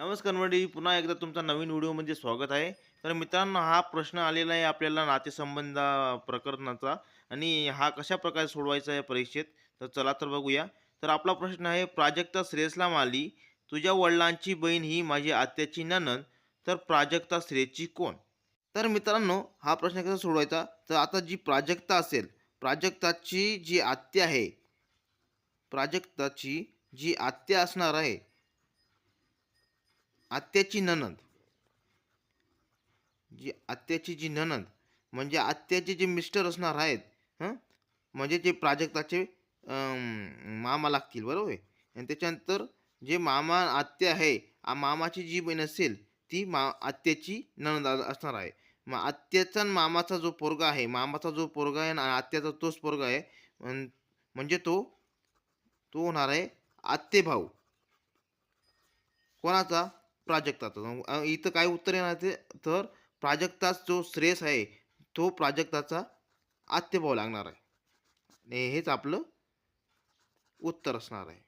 नमस्कार मंडळी पुन्हा एकदा तुमचा नवीन व्हिडिओमध्ये म्हणजे स्वागत आहे. तर मित्रांनो हा प्रश्न आलेला आहे आपल्याला नातेसंबंध प्रकरणाचा आणि हा कशा प्रकारे सोडवायचा आहे परीक्षेत? तर चला तर बघूया. तर आपला प्रश्न आहे प्राजक्ता श्रेयसला माली तुझ्या वडिलांची बहीण ही माझी आत्याची ननद तर प्राजक्ता श्रेयची कोण? तर मित्रांनो हा प्रश्न कसा सोडवायचा? तर आता जी प्राजक्ता असेल प्राजक्ताची जी आत्या आहे प्राजक्ताची जी आत्या असणार आहे आत्याची ननद जी आत्याची जी ननद म्हणजे आत्याचे जे मिस्टर असणार आहेत हं? म्हणजे जे प्राजक्ताचे मामा लागतील बरोबर? आहे आणि त्याच्यानंतर जे मामा आत्या आहे मामाची जी बहीण असेल ती मा आत्याची ननद असणार आहे. मग आत्याचा आणि मामाचा जो पोरगा आहे मामाचा जो पोरगा आहे आणि आत्याचा तोच पोरगा आहे म्हणजे तो तो होणार आहे आत्ते भाऊ कोणाचा? प्राजक्ताचा इथं काय उत्तर येणार ते? तर प्राजक्ताच जो श्रेयस आहे तो प्राजक्ताचा आत्यभाव लागणार आहे. आणि हेच आपलं उत्तर असणार आहे.